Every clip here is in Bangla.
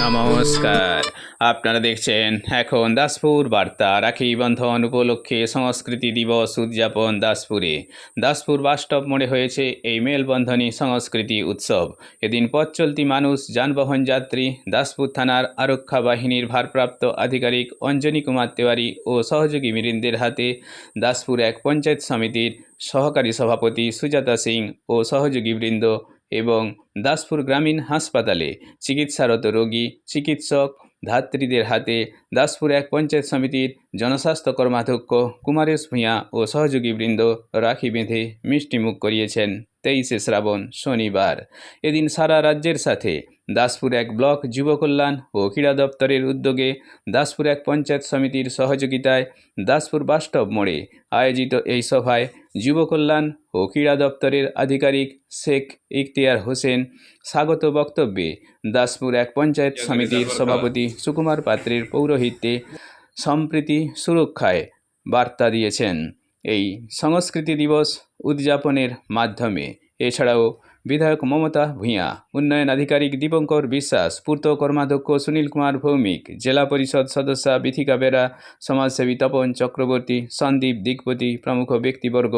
নমস্কার। আপনারা দেখছেন এখন দাসপুর বার্তা। রাখি বন্ধন উপলক্ষে সংস্কৃতি দিবস উদযাপন দাসপুরে। দাসপুর বাসস্টপ মোড়ে হয়েছে এই মেলবন্ধনী সংস্কৃতি উৎসব। এদিন পথ চলতি মানুষ, যানবাহন যাত্রী, দাসপুর থানার আরক্ষা বাহিনীর ভারপ্রাপ্ত আধিকারিক অঞ্জনী কুমার তেওয়ারি ও সহযোগী বীরেন্দ্রের হাতে দাসপুর এক পঞ্চায়েত সমিতির সহকারী সভাপতি সুজাতা সিং ও সহযোগীবৃন্দ এবং দাসপুর গ্রামীণ হাসপাতালে চিকিৎসারত রোগী, চিকিৎসক, ধাত্রীদের হাতে দাসপুর এক পঞ্চায়েত সমিতির জনস্বাস্থ্য কর্মাধ্যক্ষ কুমারেশ ভূঁইয়া ও সহযোগীবৃন্দ রাখি বেঁধে মিষ্টিমুখ করিয়েছেন তেইশে শ্রাবণ শনিবার। এদিন সারা রাজ্যের সাথে দাসপুর এক ব্লক যুবকল্যাণ ও ক্রীড়া দপ্তরের উদ্যোগে দাসপুর এক পঞ্চায়েত সমিতির সহযোগিতায় দাসপুর বাসস্টপ মোড়ে আয়োজিত এই সভায় যুব কল্যাণ ও ক্রীড়া দপ্তরের আধিকারিক শেখ ইখতিয়ার হোসেন স্বাগত বক্তব্যে দাসপুর এক পঞ্চায়েত সমিতির সভাপতি সুকুমার পাত্রের পৌরোহিত্যে সম্প্রীতি সুরক্ষায় বার্তা দিয়েছেন। এই সংস্কৃতি দিবস উদযাপনের মাধ্যমে। এছাড়াও বিধায়ক মমতা ভূঁইয়া, উন্নয়ন আধিকারিক দীপঙ্কর বিশ্বাস, পূর্ত কর্মাধ্যক্ষ সুনীল কুমার ভৌমিক, জেলা পরিষদ সদস্যা বিথিকা বেরা, সমাজসেবী তপন চক্রবর্তী, সন্দীপ দিকপতি প্রমুখ ব্যক্তিবর্গ,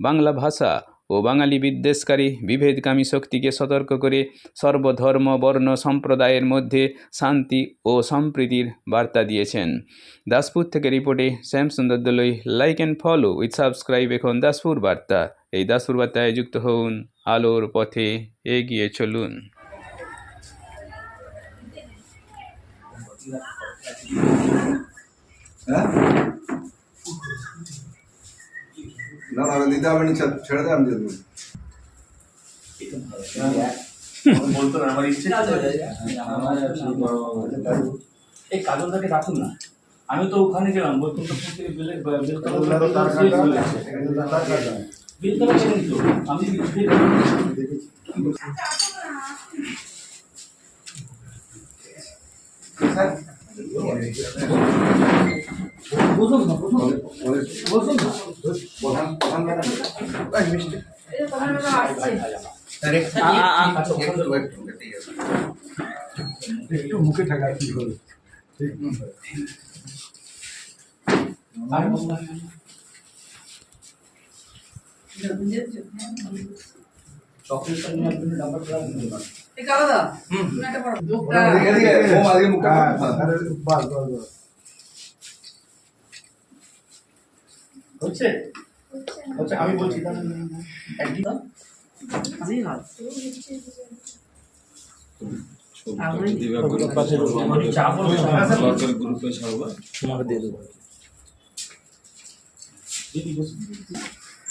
বাংলা ভাষা ও বাঙালি বিদ্বেষকারী বিভেদকামী শক্তিকে সতর্ক করে সর্বধর্ম, বর্ণ, সম্প্রদায়ের মধ্যে শান্তি ও সম্প্রীতির বার্তা দিয়েছেন। দাসপুর থেকে রিপোর্টে Shyamsundar Dalui like and follow with subscribe এখন দাসপুর বার্তা। এই দাসপুর বার্তায় যুক্ত হন আলোর পথে এগিয়ে চলুন। হ্যাঁ? না দিতে হবে না ছেড়ে- ছেড়ে দে আমি দিয়ে দেবো। বলতো না আমার ইচ্ছে এই কাজলটাকে রাখুন না। আমি তো ওখানে গেলাম বৈকুণ্ঠপুর থেকে বেলে বিলতলা আমি বসুন না বসুন বসুন না। প্রধান প্রধান ম্যাডাম। এই মিষ্টি। আচ্ছা, একটু মুখে থাকা কি হবে আর বসুন না। চকলেটটা নিয়ে আপনি ডাব্বাটা রাখুন না। এদিকে এদিকে ও আগে মুখটা হ্যাঁ, খোল। আরে বাস বাস বাস হচ্ছে? হচ্ছে আমি বলছি গ্রুপে একদিন দাও। দিয়ে দেবো।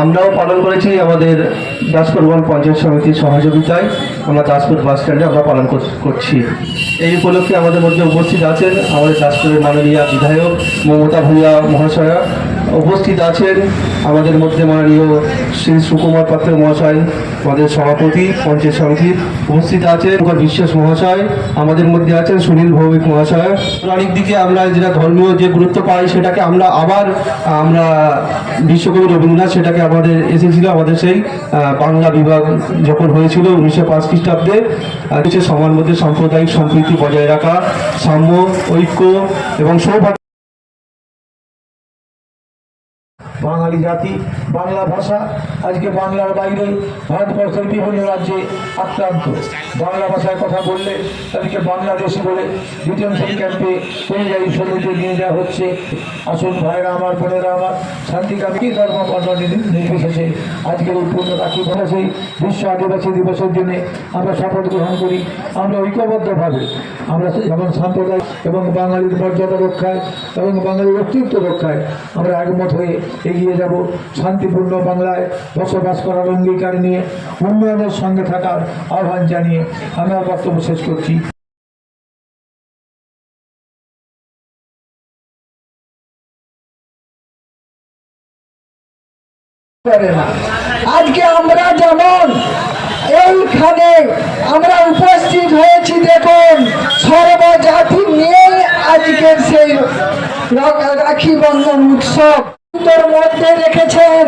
আমরাও পালন করেছি আমাদের দাসপুর ওয়ান পঞ্চায়েত সমিতির সহযোগিতায়। আমরা দাসপুর বাস স্ট্যান্ডে আমরা পালন করছি। এই উপলক্ষে আমাদের মধ্যে উপস্থিত আছেন আমাদের দাসপুরের মাননীয় বিধায়ক মমতা ভূঁইয়া মহাশয়া। উপস্থিত আছেন আমাদের মধ্যে মাননীয় শ্রী সুকুমার পাত্র মহাশয়, আমাদের সভাপতি পঞ্চায়েত সমিতির উপস্থিত আছেন বিশ্বাস মহাশয় আমাদের মধ্যে আছেন, সুনীল ভৌমিক মহাশয়। পৌরাণিক দিকে আমরা যেটা ধর্মীয় যে গুরুত্ব পাই সেটাকে আমরা আবার, আমরা বিশ্বকবি রবীন্দ্রনাথ সেটাকে আমাদের এসেছিল, আমাদের সেই বাংলা বিভাগ যখন হয়েছিল উনিশশো পাঁচ খ্রিস্টাব্দে সবার মধ্যে সাম্প্রদায়িক সম্প্রীতি বজায় রাখা, সাম্য, ঐক্য এবং সৌভাগ্য বাঙালি জাতি, বাংলা ভাষা, আজকে বাংলার বাইরে ভারতবর্ষের বিভিন্ন রাজ্যে আক্রান্ত। বাংলা ভাষায় কথা বললে তাদেরকে বাংলাদেশি বলে ডিটেনশন ক্যাম্পে অনুযায়ী সমিতি নিয়ে যাওয়া হচ্ছে। আসুন ভাইরা আমার, বোনেরা আমার শান্তিকামী ধর্ম নির্বিশেষে আজকের এই পূর্ণ রাখি সেই বিশ্ব আদিবাসী দিবসের জন্য আমরা শপথ গ্রহণ করি। আমরা ঐক্যবদ্ধভাবে আমরা যেমন সাম্প্রদায়িক এবং বাঙালির মর্যাদা রক্ষায় এবং বাঙালির অস্তিত্ব রক্ষায় আমরা একমত হয়ে এগিয়ে যাব। শান্তিপূর্ণ বাংলায় বসবাস করার অঙ্গীকার নিয়ে, উন্নয়নের সঙ্গে থাকার আহ্বান জানিয়ে আমি আমার বক্তব্য শেষ করছি। আর আজকে আমরা যেমন এইখানে আমরা উপস্থিত হয়েছি, দেখুন, সর্বজাতি নিয়ে আজকের সেই রাখি বন্ধন উৎসব। সুন্দর মধ্যে রেখেছেন।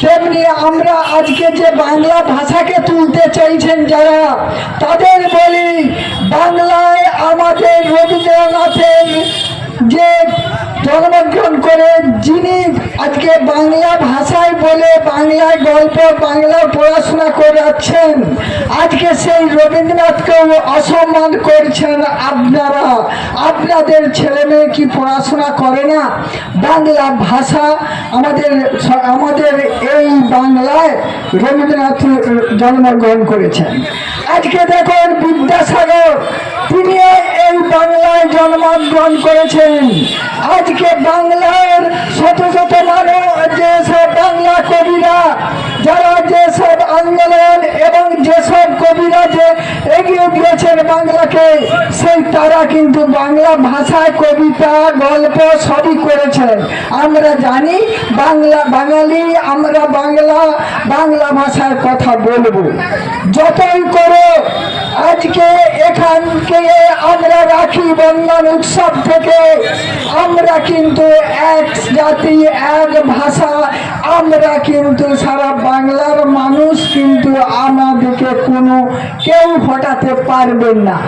তেমনি আমরা আজকে যে বাংলা ভাষাকে তুলতে চাইছেন যারা, তাদের বলি, বাংলায় আমাদের রবীন্দ্রনাথের যে জন্মগ্রহণ করে যিনি আজকে বাংলা ভাষায় বলে বাংলায় গল্প, বাংলা পড়াশোনা করাচ্ছেন আজকে সেই রবীন্দ্রনাথকেও অসম্মান করছেন আপনারা। আপনাদের ছেলে মেয়ে কি পড়াশোনা করে না? বাংলা ভাষা আমাদের আমাদের এই বাংলায় রবীন্দ্রনাথ জন্মগ্রহণ করেছেন। আজকে দেখুন বিদ্যাসাগর, তিনি এই বাংলায় জন্মগ্রহণ করেছেন। আজকে বাংলার শত শত মানুষ যেসব বাংলা কবিরা, যারা যেসব আন্দোলন এবং যেসব কবিরা যে এগিয়ে দিয়েছেন বাংলাকে, সেই তারা কিন্তু বাংলা ভাষায় কবিতা, গল্প সবই করেছেন আমরা জানি বাংলা বাঙালি, আমরা বাংলা বাংলা ভাষার কথা বলব। যতই করো, আজকে এখানকে আমরা রাখি বন্ধন উৎসব থেকে। কিন্তু এক জাতি, এক ভাষা। আমরা কিন্তু সারা বাংলার মানুষ কিন্তু আমাদেরকে কোনো কেউ হটাতে পারবেন না।